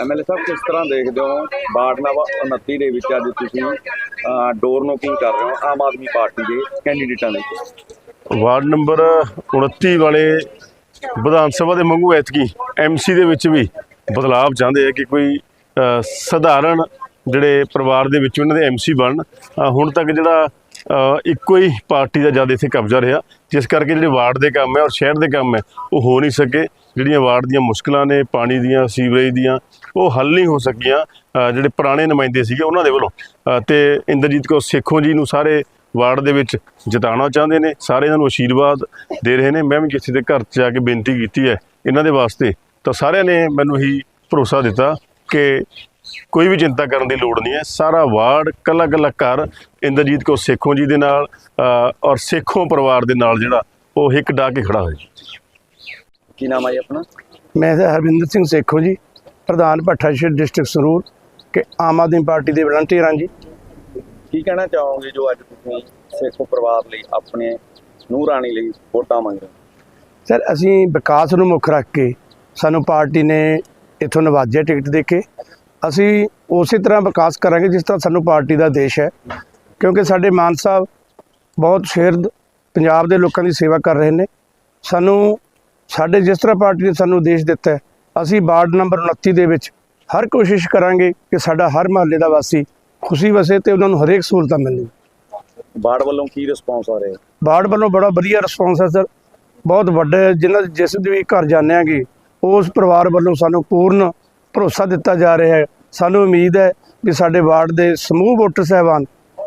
MLA ਸਾਹਿਬ, ਕਿਸ ਤਰ੍ਹਾਂ ਦੇਖਦੇ ਹੋ ਵਾਰਡ ਨੰਬਰ 29 ਦੇ ਵਿੱਚ ਅੱਜ ਤੁਸੀਂ ਡੋਰ ਨੋਕਿੰਗ ਕਰ ਰਹੇ ਹੋ ਆਮ ਆਦਮੀ ਪਾਰਟੀ ਦੇ ਕੈਂਡੀਡੇਟਾਂ ਦੇ ਵਾਰਡ ਨੰਬਰ 29 ਵਾਲੇ ਵਿਧਾਨ ਸਭਾ ਦੇ ਮੰਗੂ ਐਤਕੀ ਐਮਸੀ ਦੇ ਵਿੱਚ ਵੀ ਬਦਲਾਅ ਚਾਹੁੰਦੇ ਆ ਕਿ ਕੋਈ ਸਧਾਰਨ ਜਿਹੜੇ ਪਰਿਵਾਰ ਦੇ ਵਿੱਚ ਉਹਨਾਂ ਦੇ ਐਮਸੀ ਬਣਨ ਹੁਣ ਤੱਕ ਜਿਹੜਾ ਇੱਕੋ ਹੀ ਪਾਰਟੀ ਦਾ ਜ਼ਿਆਦਾ ਇੱਥੇ ਕਬਜ਼ਾ ਰਿਹਾ ਜਿਸ ਕਰਕੇ ਜਿਹੜੇ ਵਾਰਡ ਦੇ ਕੰਮ ਹੈ ਔਰ ਸ਼ਹਿਰ ਦੇ ਕੰਮ ਹੈ ਉਹ ਹੋ ਨਹੀਂ ਸਕੇ। ਜਿਹੜੀਆਂ ਵਾਰਡ ਦੀਆਂ ਮੁਸ਼ਕਲਾਂ ਨੇ ਪਾਣੀ ਦੀਆਂ ਸੀਵਰੇਜ ਦੀਆਂ ਉਹ ਹੱਲ ਨਹੀਂ ਹੋ ਸਕੀਆਂ। ਜਿਹੜੇ ਪੁਰਾਣੇ ਨੁਮਾਇੰਦੇ ਸੀਗੇ ਉਹਨਾਂ ਦੇ ਵੱਲੋਂ ਅ, ਤੇ ਇੰਦਰਜੀਤ ਕੌਰ ਸੇਖੋਂ ਜੀ ਨੂੰ ਸਾਰੇ ਵਾਰਡ ਦੇ ਵਿੱਚ ਜਿਤਾਉਣਾ ਚਾਹੁੰਦੇ ਨੇ। ਸਾਰੇ ਇਹਨਾਂ ਨੂੰ ਆਸ਼ੀਰਵਾਦ ਦੇ ਰਹੇ ਨੇ। ਮੈਂ ਵੀ ਕਿਸੇ ਦੇ ਘਰ 'ਚ ਜਾ ਕੇ ਬੇਨਤੀ ਕੀਤੀ ਹੈ ਇਹਨਾਂ ਦੇ ਵਾਸਤੇ। ਤਾਂ ਸਾਰਿਆਂ ਨੇ ਮੈਨੂੰ ਹੀ ਭਰੋਸਾ ਦਿੱਤਾ ਕਿ ਕੋਈ ਵੀ ਚਿੰਤਾ ਕਰਨ ਦੀ ਲੋੜ ਨਹੀਂ ਹੈ। ਸਾਰਾ ਵਾਰਡ ਕੱਲਾ ਕੱਲਾ ਘਰ ਇੰਦਰਜੀਤ ਕੌਰ ਸੇਖੋਂ ਜੀ ਦੇ ਨਾਲ ਅ, ਔਰ ਸੇਖੋਂ ਪਰਿਵਾਰ ਦੇ ਨਾਲ ਜਿਹੜਾ ਉਹ ਹਿੱਕ ਡਾ ਕੇ ਖੜਾ ਹੋਇਆ ਜੀ। ਕੀ ਨਾਮ ਹੈ ਆਪਣਾ? ਮੈਂ ਹਰਵਿੰਦਰ ਸਿੰਘ ਸੇਖੋ ਜੀ ਪ੍ਰਧਾਨ ਭੱਠਾ ਸ਼ਹਿਰ ਡਿਸਟ੍ਰਿਕਟ ਸੰਗਰੂਰ ਕਿ ਆਮ ਆਦਮੀ ਪਾਰਟੀ ਦੇ ਵਲੰਟੀਅਰ ਹਾਂ ਜੀ। ਕੀ ਕਹਿਣਾ ਚਾਹੋਗੇ ਜੋ ਅੱਜ ਤੁਸੀਂ ਸੇਖੋ ਪਰਿਵਾਰ ਲਈ ਆਪਣੇ ਨੂੰਹ ਰਾਣੀ ਲਈ ਵੋਟਾਂ ਮੰਗ ਰਹੇ ਸਰ ਅਸੀਂ ਵਿਕਾਸ ਨੂੰ ਮੁੱਖ ਰੱਖ ਕੇ ਸਾਨੂੰ ਪਾਰਟੀ ਨੇ ਇਥੋਂ ਨਵਾਜਿਆ ਟਿਕਟ ਦੇ ਕੇ ਅਸੀਂ ਉਸੇ ਤਰ੍ਹਾਂ ਵਿਕਾਸ ਕਰਾਂਗੇ ਜਿਸ ਤਰ੍ਹਾਂ ਸਾਨੂੰ ਪਾਰਟੀ ਦਾ ਦੇਸ਼ ਹੈ। ਕਿਉਂਕਿ ਸਾਡੇ ਮਾਨ ਸਾਹਿਬ ਬਹੁਤ ਸ਼ੇਰ ਪੰਜਾਬ ਦੇ ਲੋਕਾਂ ਦੀ ਸੇਵਾ ਕਰ ਰਹੇ ਨੇ। ਸਾਨੂੰ ਸਾਡੇ ਜਿਸ ਤਰ੍ਹਾਂ ਪਾਰਟੀ ਨੇ ਸਾਨੂੰ ਦੇਸ਼ ਦਿੱਤਾ ਅਸੀਂ ਵਾਰਡ ਨੰਬਰ 29 ਦੇ ਵਿੱਚ ਹਰ ਕੋਸ਼ਿਸ਼ ਕਰਾਂਗੇ ਕਿ ਸਾਡਾ ਹਰ ਮਹੱਲੇ ਦਾ ਵਾਸੀ ਖੁਸ਼ੀ ਵਸੇ ਤੇ ਉਹਨਾਂ ਨੂੰ ਹਰੇਕ ਸਹੂਲਤਾਂ ਮਿਲਣ ਵਾਰਡ ਵੱਲੋਂ ਕੀ ਰਿਸਪੌਂਸ ਆ ਰਿਹਾ? ਬਾੜ ਵੱਲੋਂ ਬੜਾ ਵਧੀਆ ਰਿਸਪੌਂਸ ਹੈ ਸਰ। ਬਹੁਤ ਵੱਡੇ ਜਿਨ੍ਹਾਂ ਜਿਸ ਦੇ ਵੀ ਘਰ ਜਾਂਦੇ ਆਂਗੇ ਉਸ ਪਰਿਵਾਰ ਵੱਲੋਂ ਸਾਨੂੰ ਪੂਰਨ ਭਰੋਸਾ ਦਿੱਤਾ ਜਾ ਰਿਹਾ ਹੈ। ਸਾਨੂੰ ਉਮੀਦ ਹੈ ਵੀ ਸਾਡੇ ਵਾਰਡ ਦੇ ਸਮੂਹ ਵੋਟਰ ਸਹਿਬਾਨ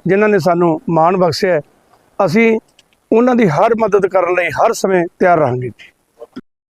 ਜਿਨ੍ਹਾਂ ਨੇ ਸਾਨੂੰ ਮਾਣ ਬਖਸ਼ਿਆ ਅਸੀਂ ਉਹਨਾਂ ਦੀ ਹਰ ਮਦਦ ਕਰਨ ਲਈ ਹਰ ਸਮੇਂ ਤਿਆਰ ਰਹਾਂਗੇ। ਜੀ